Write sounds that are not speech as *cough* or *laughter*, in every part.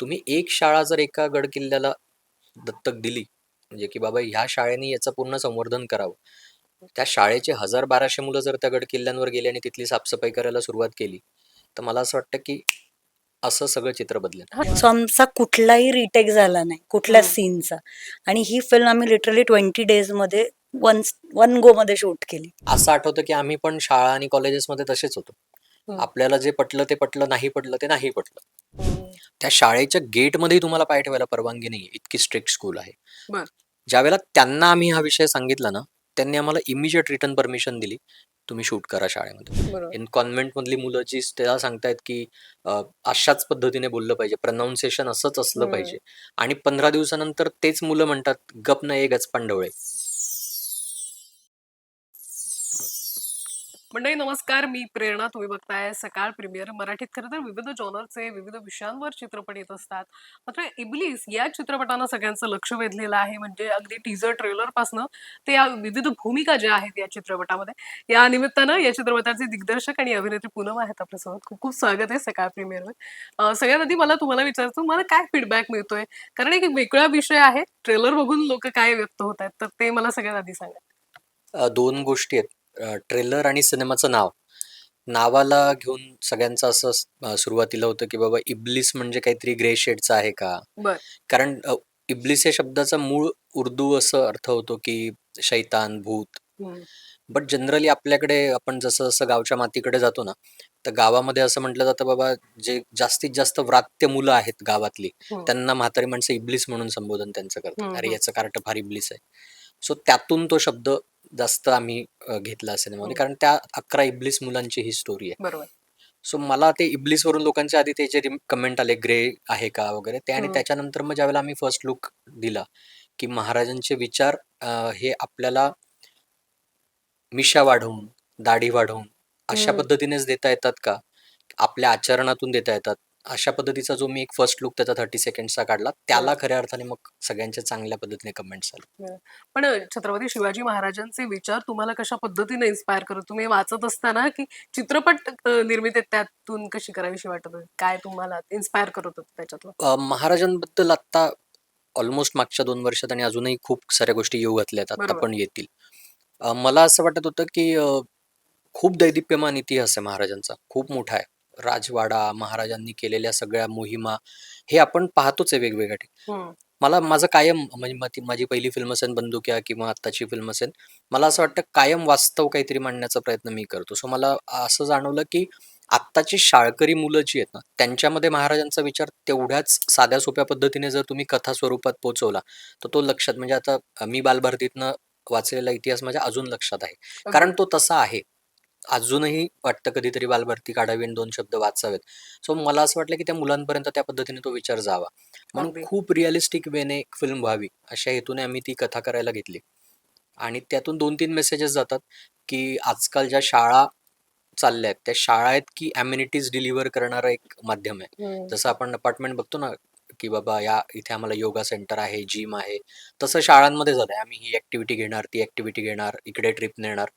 तुम्ही एक शाळा जर एका गड किल्ल्याला दत्तक दिली म्हणजे की बाबा ह्या शाळेने याचं पूर्ण संवर्धन करावं. त्या शाळेचे हजार बाराशे मुलं जर त्या गड किल्ल्यांवर गेली आणि तिथली साफसफाई करायला सुरुवात केली तर मला असं वाटतं की असं सगळं चित्र बदलेल. सो आमचा कुठलाही रिटेक झाला नाही कुठल्याच हम्म. सीनचा आणि ही फिल्म आम्ही लिटरली ट्वेंटी डेजमध्ये वन वन गो मध्ये शूट केली. असं आठवतं की आम्ही पण शाळा आणि कॉलेजेसमध्ये तसेच होतो. हम्म. आपल्याला जे पटलं ते पटलं नाही पटलं ते नाही पटलं. त्या शाळेच्या गेटमध्ये तुम्हाला पाय ठेवायला परवानगी नाही इतकी स्ट्रिक्ट स्कूल आहे. बर. ज्यावेळेला त्यांना आम्ही हा विषय सांगितला ना त्यांनी आम्हाला इमिजिएट रिटर्न परमिशन दिली तुम्ही शूट करा शाळेमध्ये. बरोबर. इन कॉन्व्हेंट मधली मुलं जी त्याला सांगतायत की अ, अशाच पद्धतीने बोललं पाहिजे प्रनाऊन्सिएशन असंच असलं हम्म. पाहिजे. आणि पंधरा दिवसानंतर तेच मुलं म्हणतात गप न एक पांडवळे मंडळी नमस्कार. मी प्रेरणा. तुम्ही बघताय सकाळ प्रीमियर मराठीत. खरं तर विविध जॉनरचे विविध विषयांवर चित्रपट येत असतात. मात्र इबलीस या चित्रपटानं सगळ्यांचं लक्ष वेधलेलं आहे. म्हणजे अगदी टीझर ट्रेलर पासनं ते या विविध भूमिका ज्या आहेत या चित्रपटामध्ये या निमित्तानं या चित्रपटाचे दिग्दर्शक आणि अभिनेत्री पूनम आहेत आपल्यासोबत खूप खूप स्वागत आहे सकाळ प्रीमियरवर. सगळ्यात आधी मला तुम्हाला विचारतो मला काय फीडबॅक मिळतोय? कारण एक वेगळा विषय आहे. ट्रेलर बघून लोक काय व्यक्त होत आहेत तर ते मला सगळ्यात आधी सांगा. दोन गोष्टी आहेत. ट्रेलर आणि सिनेमाचं नाव नावाला घेऊन सगळ्यांचं असं अ, सुरुवातीला होतं की बाबा इब्लिस म्हणजे काहीतरी ग्रे शेडचं आहे का बर. कारण अ, इब्लिस या शब्दाचा मूळ उर्दू असं अर्थ होतो की शैतान भूत बट जनरली आपल्याकडे आपण जसं जसं गावच्या मातीकडे जातो ना तर गावामध्ये असं म्हटलं जातं बाबा जे जास्तीत जास्त व्रात्य मुलं आहेत गावातली हम्म. त्यांना म्हातारी माणसं इब्लिस म्हणून संबोधन त्यांचं करतात अरे. याचं कार्ट फार इब्लिस आहे सो त्यातून तो शब्द जास्त आम्ही अ, घेतला सिनेमामध्ये हम्म. कारण त्या अकरा इब्लिस मुलांची ही स्टोरी आहे बरोबर सो मला ते इब्लिस वरून लोकांच्या आधी त्याचे कमेंट आले ग्रे आहे का वगैरे ते आणि हम्म. त्याच्यानंतर मग ज्यावेळेला आम्ही फर्स्ट लुक दिला की महाराजांचे विचार अ, हे आपल्याला मिशा वाढवून दाढी वाढवून अशा हम्म. पद्धतीनेच देता येतात का आपल्या आचरणातून देता येतात अशा पद्धतीचा जो मी एक फर्स्ट लुक त्याचा थर्टी सेकंडचा काढला त्याला खऱ्या अर्थाने मग सगळ्यांच्या चांगल्या पद्धतीने कमेंट्स आले पण छत्रपती शिवाजी महाराजांचे विचार तुम्हाला कशा पद्धतीने इन्स्पायर करत? तुम्ही वाचत असताना की चित्रपट निर्मिती त्यातून कशी करावीशी वाटत? काय तुम्हाला इन्स्पायर करत होतं त्याच्यातलं? अ, महाराजांबद्दल आता ऑलमोस्ट मागच्या दोन वर्षात आणि अजूनही खूप साऱ्या गोष्टी येऊ घातल्यात आता. पण येतील. मला असं वाटत होतं की खूप दैदिप्यमान इतिहास आहे महाराजांचा खूप मोठा आहे. राजवाडा महाराजांनी केलेल्या सगळ्या मोहिमा हे आपण पाहतोच आहे वेगवेगळ्या ठिकाणी. हम्म. मला माझं कायम म्हणजे माझी- माझी पहिली फिल्म असेल बंदुक्या किंवा आत्ताची फिल्म असेल मला असं वाटतं कायम वास्तव काहीतरी मांडण्याचा प्रयत्न मी करतो. सो मला असं जाणवलं की आत्ताची शाळकरी मुलं जी आहेत ना त्यांच्यामध्ये महाराजांचा विचार तेवढ्याच साध्या सोप्या पद्धतीने जर तुम्ही कथा स्वरूपात पोहोचवला तर तो लक्षात म्हणजे आता मी बालभारतीतनं वाचलेला इतिहास माझ्या अजून लक्षात आहे. कारण तो तसा आहे. अजूनही वाटतं कधीतरी बालभारती काढावी आणि दोन शब्द वाचावेत. सो मला असं वाटलं की त्या मुलांपर्यंत त्या पद्धतीने तो विचार जावा. म्हणून अगदी. खूप रिअलिस्टिक वेने फिल्म व्हावी अशा हेतूने आम्ही ती कथा करायला घेतली. आणि त्यातून दोन तीन मेसेजेस जातात की आजकाल ज्या शाळा चालल्या आहेत त्या शाळा आहेत की अम्युनिटीज डिलिव्हर करणारं एक माध्यम आहे. हम्म. जसं आपण अपार्टमेंट बघतो ना की बाबा या इथे आम्हाला योगा सेंटर आहे जिम आहे तसं शाळांमध्ये झालंय आम्ही ही ऍक्टिव्हिटी घेणार ती ऍक्टिव्हिटी घेणार इकडे ट्रिप नेणार.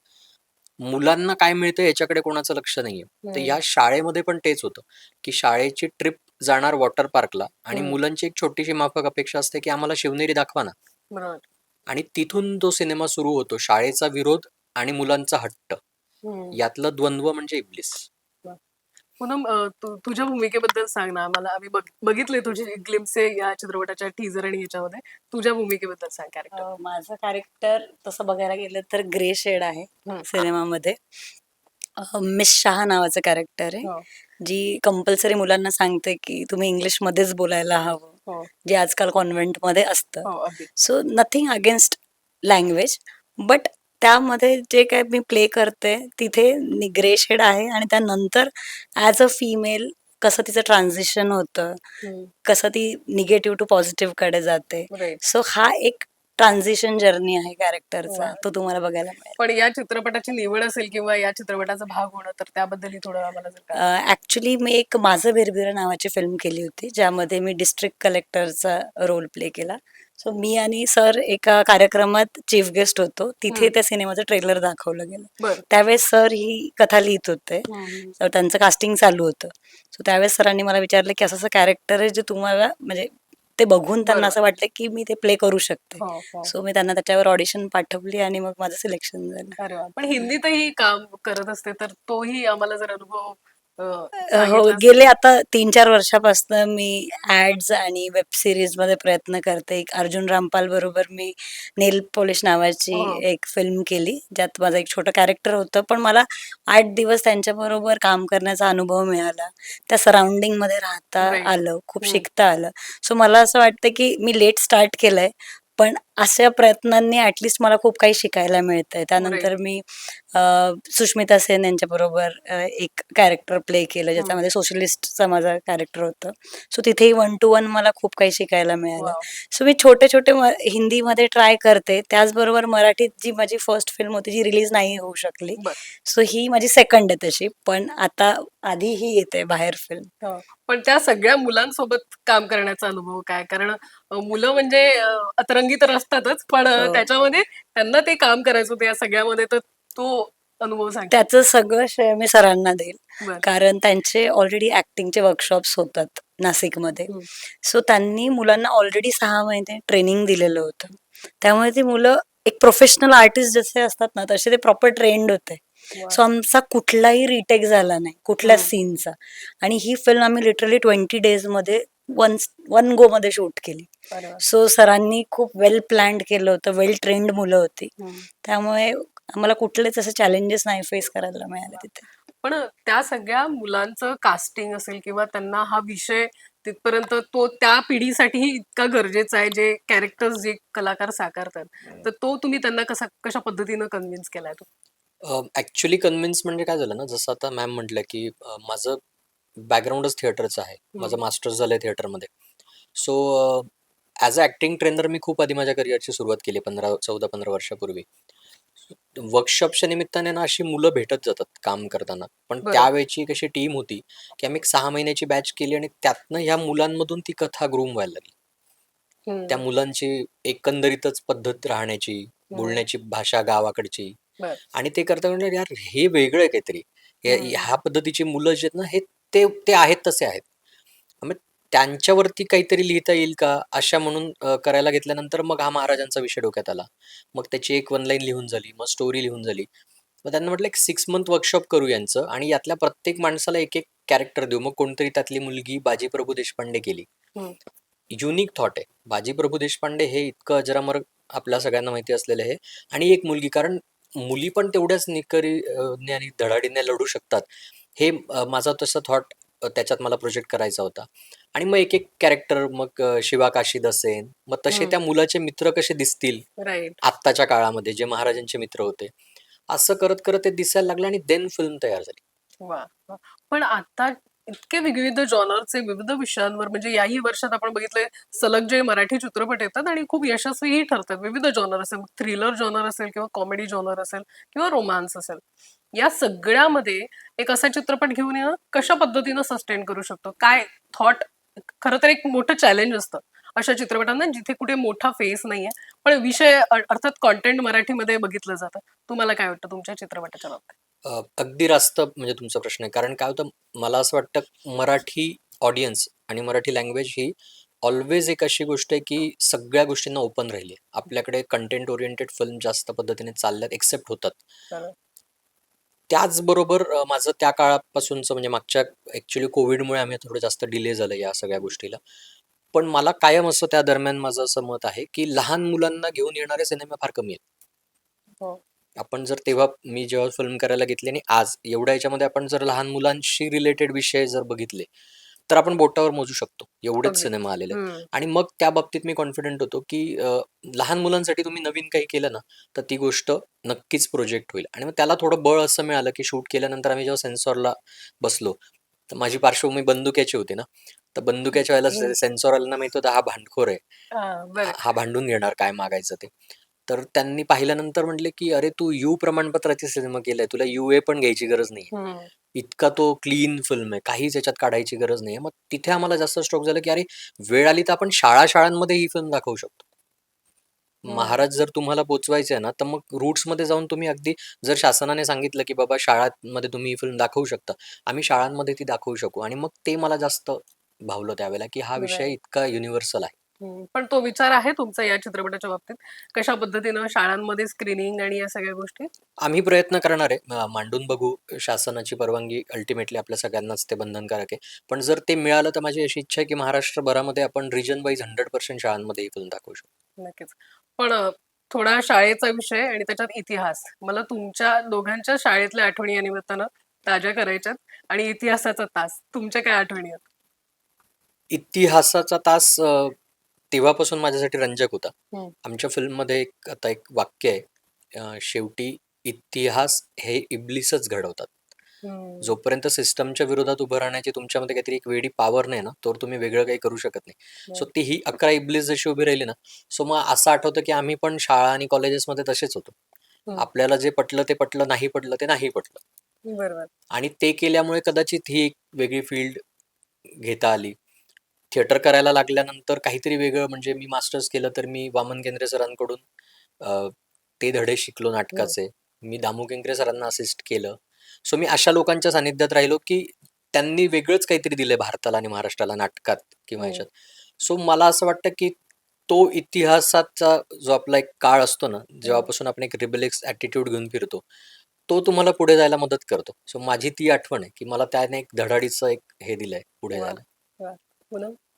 मुलांना काय मिळतं याच्याकडे कोणाचं लक्ष नाहीये तर. या शाळेमध्ये पण तेच होतं की शाळेची ट्रिप जाणार वॉटर पार्कला आणि हम्म. मुलांची एक छोटीशी माफक अपेक्षा असते की आम्हाला शिवनेरी दाखवा ना बरोबर आणि तिथून तो सिनेमा सुरू होतो शाळेचा विरोध आणि मुलांचा हट्ट हम्म. यातलं द्वंद्व म्हणजे इब्लिस पूनम अ, तू तुझ्या भूमिकेबद्दल सांग ना. मला आम्ही बघ- बघितले तुझे ग्लिम्से या चित्रपटाच्या टीजर आणि याच्यामध्ये. तुझ्या भूमिकेबद्दल सांग कॅरेक्टर अं, माझं कॅरेक्टर तसं बघायला गेलं तर ग्रे शेड आहे हम्म. सिनेमामध्ये. मिस शहा नावाचं कॅरेक्टर आहे हो. जी कंपल्सरी मुलांना सांगते की तुम्ही इंग्लिश मध्येच बोलायला हवं हो. जे आजकाल कॉन्व्हेंटमध्ये असतं. So nothing against language but त्यामध्ये जे काय मी प्ले करते तिथे ग्रे शेड आहे आणि त्यानंतर ॲज अ फिमेल कसं तिचं ट्रान्झिशन होतं. कसं ती निगेटिव्ह टू पॉझिटिव्हकडे जाते. सो हा एक ट्रान्झिशन जर्नी आहे कॅरेक्टरचा. तो तुम्हाला बघायला मिळेल पण या चित्रपटाची निवड असेल किंवा या चित्रपटाचा भाग होणं तर त्याबद्दलही थोडं आम्हाला ऍक्च्युली मी एक माझं बिरबिर नावाची फिल्म केली होती ज्यामध्ये मी डिस्ट्रिक्ट कलेक्टरचा रोल प्ले केला सो मी आणि सर एका कार्यक्रमात चीफ गेस्ट होतो तिथे. त्या सिनेमाचं ट्रेलर दाखवलं गेलं त्यावेळेस सर ही कथा लिहित होते त्यांचं कास्टिंग चालू होतं सो त्यावेळेस सरांनी मला विचारलं की असं असं कॅरेक्टर आहे जे तुम्हाला म्हणजे ते बघून त्यांना. असं वाटलं की मी ते प्ले करू शकते हो, हो. सो मी त्यांना त्याच्यावर ऑडिशन पाठवली आणि मग माझं सिलेक्शन झालं. पण हिंदीतही काम करत असते तर तोही आम्हाला जर अनुभव हो. गेले आता तीन चार वर्षापासून मी ऍड्स आणि वेब सिरीजमध्ये प्रयत्न करते एक अर्जुन रामपाल बरोबर मी नेल पॉलिश नावाची हो. एक फिल्म केली ज्यात माझं एक छोटं कॅरेक्टर होतं पण मला आठ दिवस त्यांच्या बरोबर काम करण्याचा अनुभव मिळाला त्या सराउंडिंगमध्ये राहता. आलं खूप. शिकता आलं सो मला असं वाटतं की मी लेट स्टार्ट केलंय पण अशा प्रयत्नांनी ऍटलिस्ट मला खूप काही शिकायला मिळतंय. त्यानंतर मी अं, सुष्मिता सेन यांच्या बरोबर एक कॅरेक्टर प्ले केलं ज्याच्यामध्ये सोशलिस्टचा माझा कॅरेक्टर होतं. सो तिथेही वन टू वन मला खूप काही शिकायला मिळालं. वाव. सो मी छोटे छोटे म- हिंदीमध्ये ट्राय करते. त्याचबरोबर मराठीत जी माझी फर्स्ट फिल्म होती जी रिलीज नाही होऊ शकली बरं. सो ही माझी सेकंड आहे तशी. पण आता आधी ही येते बाहेर फिल्म हो. पण त्या सगळ्या मुलांसोबत काम करण्याचा अनुभव काय कारण मुलं म्हणजे अतरंगी तर असतातच पण हो. त्याच्यामध्ये त्यांना ते काम करायचं होतं या सगळ्यामध्ये तर तो अनुभव सांग त्याचं सगळं श्रेय मी सरांना देईल. कारण त्यांचे ऑलरेडी ऍक्टिंगचे वर्कशॉप्स होतात नाशिकमध्ये. सो त्यांनी मुलांना ऑलरेडी सहा महिने ट्रेनिंग दिलेलं होतं त्यामुळे ती मुलं एक प्रोफेशनल आर्टिस्ट जसे असतात ना तसे ते प्रॉपर ट्रेंड होते. सो आमचा कुठलाही रिटेक झाला नाही कुठल्या. सीनचा आणि ही फिल्म आम्ही लिटरली ट्वेंटी डेजमध्ये वन वन गो मध्ये शूट केली. सो सरांनी खूप वेल प्लॅन्ड केलं होतं वेल ट्रेंड मुलं होती. त्यामुळे आम्हाला कुठलेच असे चॅलेंजेस नाही फेस करायला मिळाले तिथे पण त्या सगळ्या मुलांचं कास्टिंग असेल किंवा त्यांना हा विषय तिथपर्यंत तो त्या पिढीसाठीही इतका गरजेचा आहे जे कॅरेक्टर्स जे कलाकार साकारतात तर तो तुम्ही त्यांना कसा कशा पद्धतीनं कन्व्हिन्स केलाय तो ऍक्च्युली कन्व्हिन्स म्हणजे काय झालं ना जसं आता मॅम म्हटलं की अ, माझं बॅकग्राऊंडच थिएटरचं आहे माझं. मास्टर्स झालंय थिएटरमध्ये so as a acting trainer मी खूप आधी माझ्या करिअरची सुरुवात केली पंधरा चौदा पंधरा वर्षापूर्वी वर्कशॉपच्या निमित्ताने ना अशी मुलं भेटत जातात काम करताना पण. त्यावेळची कशी टीम होती की आम्ही एक सहा महिन्याची बॅच केली आणि त्यातनं ह्या मुलांमधून ती कथा ग्रूम व्हायला लागली त्या. मुलांची एकंदरीतच पद्धत राहण्याची बोलण्याची भाषा गावाकडची बर. आणि ते करता म्हणजे यार हे वेगळं आहे काहीतरी. हे- हम्म. ह्या पद्धतीची मुलं जे आहेत ना हे ते ते आहेत तसे आहेत. मग त्यांच्यावरती काहीतरी लिहिता येईल का? अशा म्हणून अ, करायला घेतल्यानंतर मग हा महाराजांचा विषय डोक्यात आला. मग त्याची एक वन लाईन लिहून झाली मग स्टोरी लिहून झाली. मग त्यांना म्हटलं एक सिक्स मंथ वर्कशॉप करू यांचं आणि यातल्या प्रत्येक माणसाला एक एक कॅरेक्टर देऊ. मग कोणतरी त्यातली मुलगी बाजीप्रभू देशपांडे केली. हम्म. युनिक थॉट आहे. बाजीप्रभू देशपांडे हे इतकं अजरामर आपल्या सगळ्यांना माहिती असलेलं आहे. आणि एक मुलगी कारण मुली पण तेवढ्याच निकरी आणि धडाडीने लढू शकतात. हे माझा तसं थॉट त्याच्यात मला प्रोजेक्ट करायचा होता. आणि मग एक एक कॅरेक्टर मग शिवा काशीद असेल मग तसे. त्या मुलाचे मित्र कसे दिसतील? आत्ताच्या काळामध्ये जे महाराजांचे मित्र होते. असं करत करत ते दिसायला लागलं आणि देन फिल्म तयार झाली. पण आता इतके विविध जॉनरचे विविध विषयांवर. म्हणजे याही वर्षात आपण बघितले सलग जे मराठी चित्रपट येतात आणि खूप यशस्वीही ठरतात. विविध जॉनर असेल थ्रिलर जॉनर असेल किंवा कॉमेडी जॉनर असेल किंवा रोमांस असेल. या सगळ्यामध्ये एक असा चित्रपट घेऊन येणं कशा पद्धतीनं सस्टेन करू शकतो? काय थॉट खरं तर एक मोठं चॅलेंज असतं अशा चित्रपटांना जिथे कुठे मोठा फेस नाहीये. पण विषय अर्थात कॉन्टेंट मराठीमध्ये बघितलं जातं. तुम्हाला काय वाटतं तुमच्या चित्रपटाच्या बाबतीत? अ, अगदी रास्त म्हणजे तुमचा प्रश्न आहे. कारण काय होतं मला असं वाटतं मराठी ऑडियन्स आणि मराठी लँग्वेज ही ऑलवेज एक अशी गोष्ट आहे की सगळ्या गोष्टींना ओपन राहिली आहे. आपल्याकडे कंटेंट ओरिएंटेड फिल्म जास्त पद्धतीने चालल्यात एक्सेप्ट होतात. बरं. त्याचबरोबर अ, माझं त्या काळापासूनचं म्हणजे मागच्या ॲक्च्युली कोविडमुळे आम्ही थोडं जास्त डिले झालं या सगळ्या गोष्टीला. पण मला कायम असं त्या दरम्यान माझं असं मत आहे की लहान मुलांना घेऊन येणारे सिनेमा फार कमी आहेत. हो. आपण जर तेव्हा मी जेव्हा फिल्म करायला घेतली आणि आज एवढ्या याच्यामध्ये आपण जर लहान मुलांशी रिलेटेड विषय जर बघितले तर आपण बोटावर मोजू शकतो एवढेच अगदी. सिनेमा आलेले आहेत. हम्म. आणि मग त्या बाबतीत मी कॉन्फिडंट होतो की अ, लहान मुलांसाठी तुम्ही नवीन काही केलं ना तर ती गोष्ट नक्कीच प्रोजेक्ट होईल आणि मग त्याला थोडं बळ असं मिळालं की शूट केल्यानंतर आम्ही जेव्हा सेन्सॉरला बसलो तर माझी पार्श्वभूमी बंदुक्याची होती ना तर बंदुक्याच्या हम्म. वेळेला सेन्सॉरला माहीत होतं हा भांडखोर आहे हा, बरं हा भांडून घेणार काय मागायचं ते तर त्यांनी पाहिल्यानंतर म्हटले की अरे तू यू प्रमाणपत्राचे सिनेमा केलाय तुला यू ए पण घ्यायची गरज नाही हम्म. इतका तो क्लीन फिल्म आहे काहीच याच्यात काढायची गरज नाही मग तिथे आम्हाला जास्त स्ट्रोक झालं की अरे वेळ आली तर आपण शाळा शाळांमध्ये ही फिल्म दाखवू शकतो. महाराज जर तुम्हाला पोहोचवायचे आहे ना, तर मग रूट्समध्ये जाऊन तुम्ही अगदी जर शासनाने सांगितलं, की बाबा शाळांमध्ये तुम्ही ही फिल्म दाखवू शकता. आम्ही शाळांमध्ये ती दाखवू शकू आणि मग ते मला जास्त भावलं त्यावेळेला, की हा विषय. इतका युनिव्हर्सल आहे. पण तो विचार आहे तुमचा या चित्रपटाच्या बाबतीत? कशा पद्धतीनं शाळांमध्ये स्क्रीनिंग आणि या सगळ्या गोष्टी? आम्ही प्रयत्न करणार आहे. मांडून बघू. शासनाची परवानगी अल्टिमेटली आपल्या सगळ्यांनाच ते बंधनकारक आहे. पण जर ते मिळालं तर माझी अशी इच्छा आहे, की महाराष्ट्रभरामध्ये आपण रिजन वाईज 100% शाळांमध्ये ही फिल्म दाखवू शकू. नक्कीच. पण थोडा शाळेचा विषय आणि त्याच्यात इतिहास. मला तुमच्या दोघांच्या शाळेतल्या आठवणी या निमित्तानं ताज्या करायच्यात आणि इतिहासाचा तास. तुमच्या काय आठवणी आहेत? इतिहासाचा तास तेव्हापासून माझ्यासाठी रंजक होता. आमच्या फिल्ममध्ये एक आता एक वाक्य आहे. अ, शेवटी इतिहास हे इब्लीसच घडवतात. जोपर्यंत सिस्टमच्या विरोधात उभं राहण्याची तुमच्यामध्ये काहीतरी एक वेगळी पॉवर नाही ना, तोवर तुम्ही वेगळं काही करू शकत नाही. सो. ती ही 11 इब्लीस जशी उभी राहिली ना, सो मग असं आठवतं, की आम्ही पण शाळा आणि कॉलेजेसमध्ये तसेच होतो. आपल्याला जे पटलं ते पटलं, नाही पटलं ते नाही पटलं. बरोबर. आणि ते केल्यामुळे कदाचित ही एक वेगळी फील्ड घेता आली. थिएटर करायला लागल्यानंतर काहीतरी वेगळं म्हणजे मी मास्टर्स केलं तर मी वामन केंद्रे सरांकडून अ, ते धडे शिकलो. नाटकाचे. मी दामू केंकरे सरांना असिस्ट केलं. सो मी अशा लोकांच्या सानिध्यात राहिलो, की त्यांनी वेगळंच काहीतरी दिलंय भारताला आणि महाराष्ट्राला नाटकात किंवा हो. ह्याच्यात. सो मला असं वाटतं, की तो इतिहासाचा जो आपला एक काळ असतो ना. जेव्हापासून आपण एक रिबेलियस ॲटिट्यूड घेऊन फिरतो, तो तुम्हाला पुढे जायला मदत करतो. सो माझी ती आठवण आहे, की मला त्याने एक धडाडीचं एक हे दिलंय पुढे! जायला.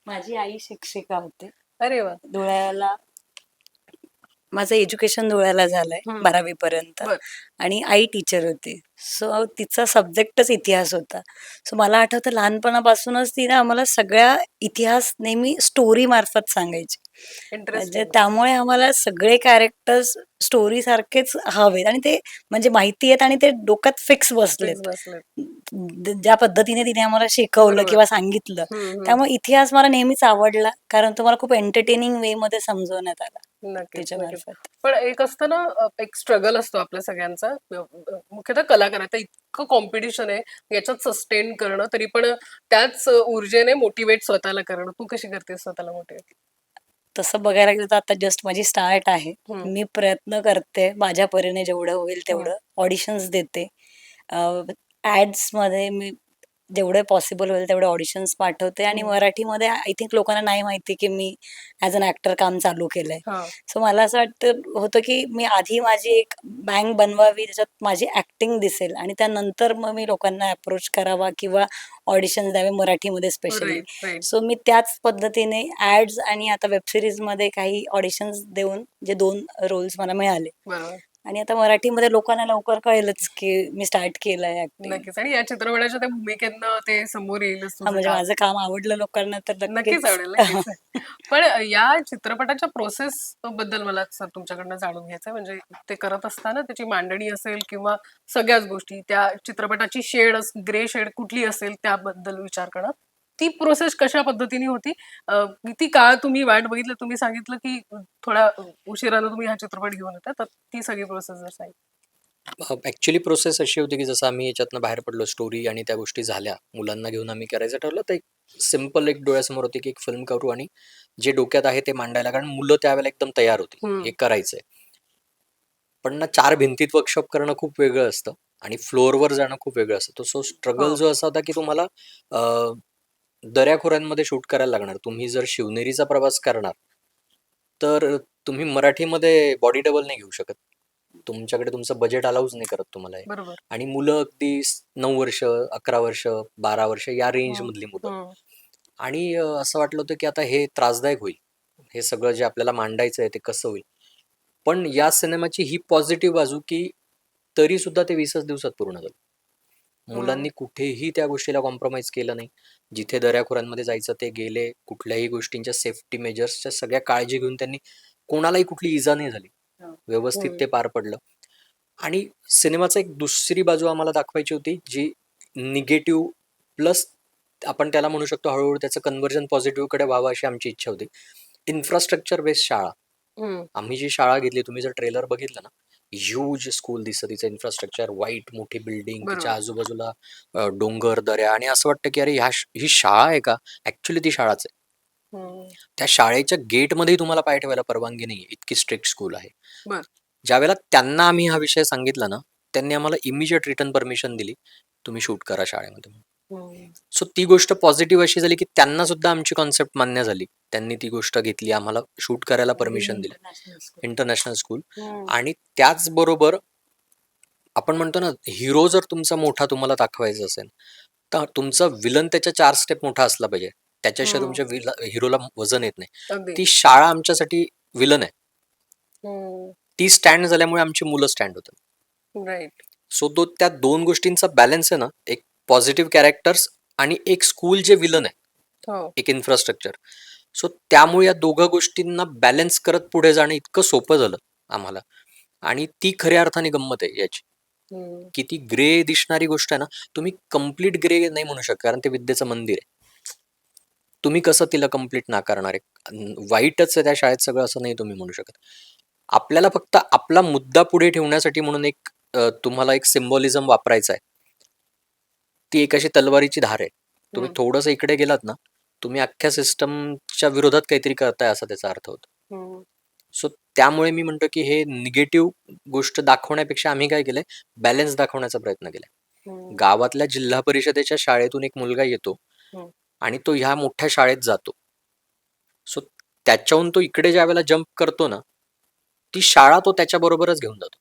माझी आई शिक्षिका होती. अरे वाह! धुळ्याला माझं एज्युकेशन धुळ्याला झालंय. 12वी पर्यंत. आणि आई टीचर होती. सो तिचा सब्जेक्टच इतिहास होता. सो मला आठवतं लहानपणापासूनच तिने आम्हाला सगळ्या इतिहास नेहमी स्टोरी मार्फत सांगायची. म्हणजे. त्यामुळे आम्हाला सगळे कॅरेक्टर्स स्टोरीसारखेच हवेत आणि ते म्हणजे माहिती आहेत आणि ते डोक्यात फिक्स बसलेत. ज्या पद्धतीने तिने आम्हाला शिकवलं. किंवा सांगितलं. त्यामुळे इतिहास मला नेहमीच आवडला. कारण तो मला खूप एंटरटेनिंग वेमध्ये समजवण्यात आला. पण एक असतं ना एक स्ट्रगल असतो आपल्या सगळ्यांचा. मुख्यतः कलाकाराचा इतकं कॉम्पिटिशन आहे, याच्यात सस्टेन करणं, तरी पण त्याच ऊर्जेने मोटिव्हेट स्वतःला करणं. तू कशी करतेस स्वतःला मोटिव्हेट? तसं बघायला गेलं तर आता जस्ट माझी स्टार्ट आहे. मी प्रयत्न करते माझ्या परीने जेवढं होईल. तेवढं. ऑडिशन्स देते. अ, ॲड्समध्ये मी जेवढे पॉसिबल होईल तेवढे ऑडिशन्स पाठवते आणि. मराठीमध्ये आय थिंक लोकांना नाही माहिती की मी ॲज अन ॲक्टर काम चालू केलंय. हां. सो मला असं वाटतं होतं की मी आधी माझी एक बँक बनवावी, त्याच्यात माझी ॲक्टिंग दिसेल आणि त्यानंतर मग मी लोकांना अप्रोच करावा किंवा ऑडिशन्स द्यावे मराठीमध्ये स्पेशली. सो मी त्याच पद्धतीने ॲड्स आणि आता वेब सीरीजमध्ये काही ऑडिशन्स देऊन जे 2 रोल्स मला मिळाले. आणि आता मराठीमध्ये लोकांना लवकर कळेलच की मी स्टार्ट केलंय. नक्कीच. आणि या चित्रपटाच्या त्या भूमिकेतनं ते समोर येईलच हां, तुझं म्हणजे काम. माझं काम आवडलं लोकांना तर नक्कीच आवडेल, नक्कीच. *laughs* पण या चित्रपटाच्या प्रोसेस बद्दल मला सर तुमच्याकडनं जाणून घ्यायचं. म्हणजे ते करत असताना त्याची मांडणी असेल किंवा सगळ्याच गोष्टी, त्या चित्रपटाची शेड ग्रे शेड कुठली असेल त्याबद्दल विचार करणं. ती प्रोसेस कशा पद्धतीने होती? अ, किती काळ तुम्ही वाट बघितलं? तुम्ही सांगितलं की थोड्या उशिरानं तुम्ही हा चित्रपट घेऊन येता, तर ती सगळी प्रोसेस जर सांगितली. अ, ॲक्चुअली प्रोसेस अशी होती, की जसं आम्ही याच्यातनं बाहेर पडलो, स्टोरी आणि त्या गोष्टी झाल्या. मुलांना घेऊन आम्ही करायचं ठरवलं, तर एक सिंपल एक डोळ्यासमोर होती, की एक फिल्म करू आणि जे डोक्यात आहे ते मांडायला कारण मुलं त्यावेळेला एकदम तयार होती. हं. हे करायचंय. पण ना 4 भिंतीत वर्कशॉप करणं खूप वेगळं असतं आणि फ्लोअरवर जाणं खूप वेगळं असतं. सो स्ट्रगल हो. जो असा होता, की तुम्हाला अ, दऱ्याखोऱ्यांमध्ये शूट करायला लागणार. तुम्ही जर शिवनेरीचा प्रवास करणार, तर तुम्ही मराठीमध्ये बॉडी डबल नाही घेऊ शकत. तुमच्याकडे तुमचं बजेट अलाउच नाही करत तुम्हाला. आणि मुलं अगदी 9 वर्ष, 11 वर्ष, 12 वर्ष या हं, रेंजमधली मुलं. आणि असं वाटलं होतं, की आता हे त्रासदायक होईल. हे सगळं जे आपल्याला मांडायचं आहे ते कसं होईल? पण या सिनेमाची ही पॉझिटिव्ह बाजू, की तरीसुद्धा ते 20च दिवसात पूर्ण झालं. मुलांनी कुठेही त्या गोष्टीला कॉम्प्रोमाईज केलं नाही. जिथे दऱ्याखोऱ्यांमध्ये जायचं ते गेले. कुठल्याही गोष्टींच्या सेफ्टी मेजर्सच्या सगळ्या काळजी घेऊन त्यांनी कोणालाही कुठली इजा नाही झाली. हां. व्यवस्थित हं. ते पार पडलं. आणि सिनेमाचं एक दुसरी बाजू आम्हाला दाखवायची होती, जी निगेटिव्ह प्लस आपण त्याला म्हणू शकतो हळू-हळू त्याचं कन्व्हर्जन पॉझिटिव्हकडे व्हावं अशी आमची इच्छा होती. इन्फ्रास्ट्रक्चर बेस्ड शाळा. आम्ही जी शाळा घेतली, तुम्ही जर ट्रेलर बघितलं ना, ह्यूज स्कूल दिसतं. तिचं इन्फ्रास्ट्रक्चर, व्हाईट मोठी बिल्डिंग, तिच्या बरोबर. आजूबाजूला अ, डोंगर, दऱ्या आणि असं वाटतं, की अरे ह्या ही शाळा आहे का? ॲक्चुअली ती शाळाच आहे. हम्म. त्या शाळेच्या गेटमध्येही तुम्हाला पाय ठेवायला परवानगी नाहीये इतकी स्ट्रिक्ट स्कूल आहे बर. ज्यावेळेला त्यांना आम्ही हा विषय सांगितला ना त्यांनी आम्हाला इमिजिएट रिटर्न परमिशन दिली तुम्ही शूट करा शाळेमध्ये. सो ती गोष्ट पॉझिटिव्ह अशी झाली की त्यांना सुद्धा आमची कॉन्सेप्ट मान्य झाली. त्यांनी ती गोष्ट घेतली आम्हाला शूट करायला परमिशन दिली. International school. आणि त्याचबरोबर आपण म्हणतो ना हिरो जर तुमचा मोठा तुम्हाला दाखवायचा असेल तर तुमचा विलन त्याच्या चार स्टेप मोठा असला पाहिजे. त्याच्याशिवाय. तुमच्या हिरोला वजन येत नाही. ती शाळा आमच्यासाठी विलन आहे. ती स्टँड झाल्यामुळे आमची मुलं स्टँड होतात. सो तो त्या दोन गोष्टींचा बॅलन्स आहे ना एक पॉझिटिव्ह कॅरेक्टर्स आणि एक स्कूल जे विलन आहे हो. एक इन्फ्रास्ट्रक्चर सो त्यामुळे या दोघं गोष्टींना बॅलन्स करत पुढे जाणं इतकं सोपं झालं आम्हाला. आणि ती खऱ्या अर्थाने गंमत आहे याची. की ती ग्रे दिसणारी गोष्ट आहे ना तुम्ही कंप्लीट ग्रे नाही म्हणू शकत कारण ते विद्येचं मंदिर आहे. तुम्ही कसं तिला कंप्लीट नाकारणार आहे? वाईटच आहे त्या शाळेत सगळं असं नाही तुम्ही म्हणू शकत. आपल्याला फक्त आपला मुद्दा पुढे ठेवण्यासाठी म्हणून एक तुम्हाला एक सिम्बॉलिझम वापरायचा आहे. ती एक अशी तलवारीची धार आहे तुम्ही हम्म. थोडंसं इकडे गेलात ना तुम्ही अख्ख्या सिस्टमच्या विरोधात काहीतरी करताय असा त्याचा अर्थ होतो हम्म. सो त्यामुळे मी म्हणतो की हे निगेटिव्ह गोष्ट दाखवण्यापेक्षा आम्ही काय केलंय बॅलन्स दाखवण्याचा प्रयत्न केलाय हम्म. गावातल्या जिल्हा परिषदेच्या शाळेतून एक मुलगा येतो हम्म. आणि तो ह्या मोठ्या शाळेत जातो सो त्याच्याहून तो इकडे ज्या वेळेला जम्प करतो ना ती शाळा तो त्याच्या बरोबरच घेऊन जातो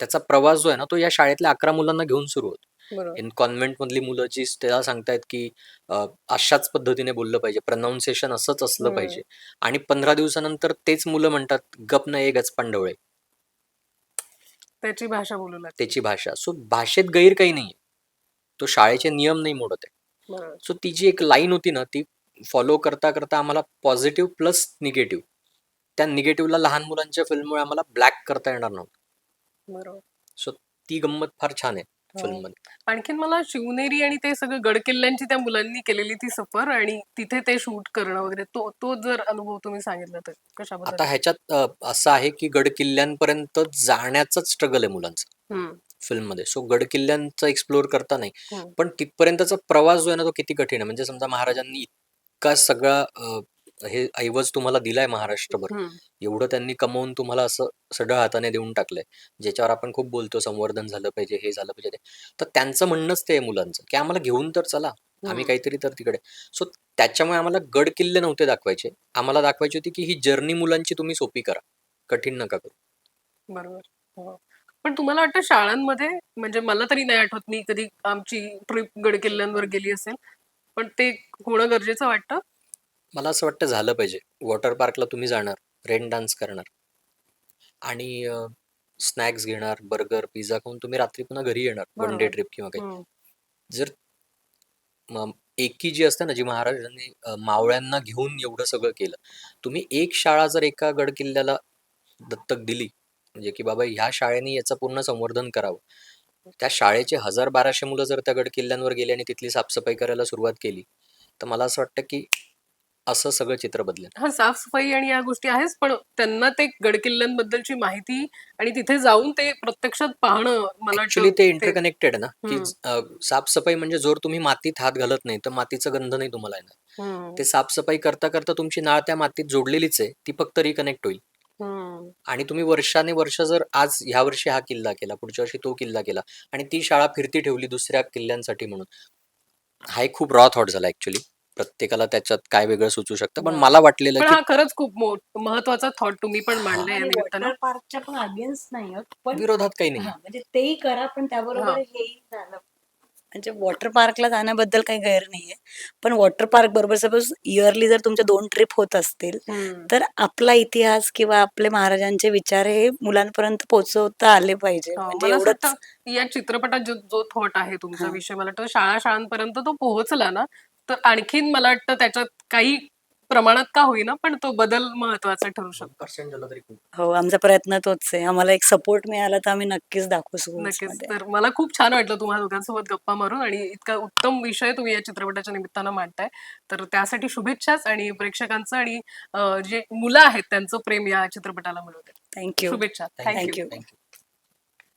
त्याचा प्रवास जो आहे ना तो या शाळेतल्या अकरा मुलांना घेऊन सुरू होतो बरोबर. इन कॉन्व्हेंट मधली मुलं जी त्याला सांगतायत की अ, अशाच पद्धतीने बोललं पाहिजे प्रनाऊन्सिएशन असंच असलं हम्म. पाहिजे. आणि पंधरा दिवसानंतर तेच मुलं म्हणतात गप न एक पांडवळे. त्याची भाषा बोलू लागते. त्याची भाषा. सो भाषेत गैर काही नाहीये. तो शाळेचे नियम नाही मोडत आहे. बरोबर. सो ती जी एक लाईन होती ना ती फॉलो करता करता आम्हाला पॉझिटिव्ह प्लस निगेटिव्ह. त्या निगेटिव्हला लहान मुलांच्या फिल्ममुळे आम्हाला ब्लॅक करता येणार नव्हतं. बरोबर. सो ती गंमत फार छान आहे. फिल्ममध्ये आणखीन मला शिवनेरी आणि ते सगळं गडकिल्ल्यांची त्या मुलांनी केलेली ती सफर आणि तिथे ते शूट करणं वगैरे तो तो जर अनुभव तुम्ही सांगितला तर कशाबद्दल? आता ह्याच्यात असं आहे की गड किल्ल्यांपर्यंत जाण्याचाच स्ट्रगल आहे मुलांचा. फिल्ममध्ये सो गड किल्ल्यांचं एक्सप्लोअर करता नाही. हम्म. पण तिथपर्यंतचा प्रवास जो आहे ना तो किती कठीण आहे. म्हणजे समजा महाराजांनी इतका सगळा हे ऐवज तुम्हाला दिलाय महाराष्ट्रभर. हम्म. एवढं त्यांनी कमवून तुम्हाला असं सगळं हाताने देऊन टाकलंय. ज्याच्यावर आपण खूप बोलतो संवर्धन झालं पाहिजे हे झालं पाहिजे ते. तर त्यांचं म्हणणंच ते आहे मुलांचं की आम्हाला घेऊन तर चला. आम्ही हम्म. काहीतरी तर तिकडे. सो त्याच्यामुळे आम्हाला गड किल्ले नव्हते दाखवायचे. आम्हाला दाखवायची होती की ही जर्नी मुलांची तुम्ही सोपी करा. कठीण नका करू. बरोबर. हो. पण तुम्हाला वाटतं शाळांमध्ये म्हणजे मला तरी नाही आठवत मी कधी आमची ट्रिप गडकिल्ल्यांवर गेली असेल पण ते होणं गरजेचं वाटतं? मला असं वाटतं झालं पाहिजे वॉटर पार्कला तुम्ही जाणार रेन डान्स करणार आणि स्नॅक्स घेणार बर्गर पिझ्झा खाऊन तुम्ही रात्री पुन्हा घरी येणार वन डे बरोबर. ट्रिप किंवा काही हम्म. जर म- एकी जी असते ना जी महाराजांनी अ, मावळ्यांना घेऊन एवढं सगळं केलं तुम्ही एक शाळा जर एका गड किल्ल्याला दत्तक दिली म्हणजे की बाबा ह्या शाळेने याचं पूर्ण संवर्धन करावं त्या शाळेचे हजार बाराशे मुलं जर त्या गड किल्ल्यांवर गेली आणि तिथली साफसफाई करायला सुरुवात केली तर मला असं वाटतं की असं सगळं चित्र बदलेल हा साफसफाई आणि या गोष्टी आहेच पण त्यांना ते गडकिल्ल्यांबद्दलची माहिती आणि तिथे जाऊन ते प्रत्यक्षात पाहणं मला ऍक्च्युली ते इंटरकनेक्टेड ना की. अ, साफसफाई म्हणजे जोर तुम्ही मातीत हात घालत नाही तर मातीचा गंध नाही तुम्हाला येणार हम्म. ते साफसफाई करता करता तुमची नाळ त्या मातीत जोडलेलीच आहे ती फक्त रिकनेक्ट होईल हम्म. आणि तुम्ही वर्षाने वर्ष जर आज ह्या वर्षी हा किल्ला केला पुढच्या वर्षी तो किल्ला केला आणि ती शाळा फिरती ठेवली दुसऱ्या किल्ल्यांसाठी म्हणून हा एक खूप रॉ थॉट झाला ऍक्च्युली प्रत्येकाला त्याच्यात काय वेगळं सुचू शकतं पण. मला वाटलेलं पण की हा खरंच खूप मोठ महत्त्वाचा थॉट तुम्ही पण. मांडले या निमित्तानं वॉटर पार्कच्या पण अगेन्स्ट नाही आहोत पण विरोधात काही नाही हा, म्हणजे तेही करा पण त्याबरोबर हा. हेही झालं म्हणजे वॉटर पार्कला जाण्याबद्दल काही गैर नाहीये पण वॉटर पार्क बरोबर सपोज इयरली जर तुमच्या दोन ट्रिप होत असतील हम्म. तर आपला इतिहास किंवा आपले महाराजांचे विचार हे मुलांपर्यंत पोहोचवता आले पाहिजे हो, म्हणजे मला असं एवढंच वाटतं या चित्रपटात जो जो थॉट आहे तुमचा हा. विषय मला वाटतं शाळा शाळांपर्यंत तो पोहोचला ना तर आणखीन मला वाटतं त्याच्यात काही प्रमाणात का होईना पण तो बदल महत्त्वाचा ठरू शकतो. पर्सेंट झालं तरी खूप. हो आमचा प्रयत्न तोच आहे. आम्हाला एक सपोर्ट मिळाला तर आम्ही नक्कीच दाखवू schools नक्कीच. तर मला खूप छान वाटलं तुम्हाला दोघांसोबत गप्पा मारून आणि इतका उत्तम विषय तुम्ही या चित्रपटाच्या निमित्तानं मांडताय. तर त्यासाठी शुभेच्छाच आणि प्रेक्षकांचं आणि अं, जे मुलं आहेत त्यांचं प्रेम या चित्रपटाला मिळवते थँक्यू शुभेच्छा. Thank you. Thank you